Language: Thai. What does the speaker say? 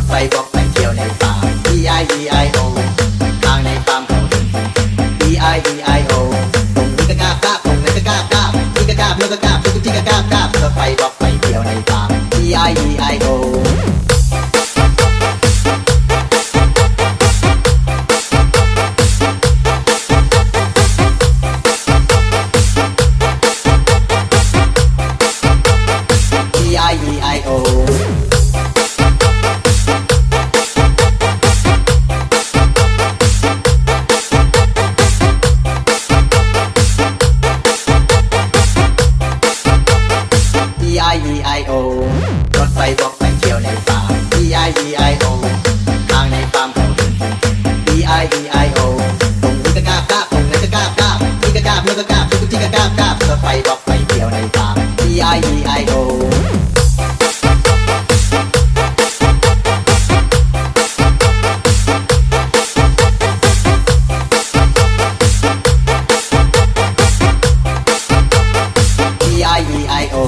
ถไฟบอกไปเที่ยวในป่าร์ม E I E I O ทางในฟาร์มเขาดิน E I E I O ตรงนี้ก็กราบกราบตรงนั้นก็กราบกราบที่ก็กราบแล้วก็กราบทุกที่ก็กราบก้าบรถไฟบอกไปเที่ยวในป่าร์ม E I E I O DIO ทางในฟาร์มของเธอ DIDIO ตรงนี้ก็กล้ากล้าตรงนั้นก็กล้ากล้านี่ก็กล้าเมื่อก็กล้าทุกที่ก็กล้ากล้าเธอไปบอกไปเดียวในฟาร์ม DIDIO ไอโอ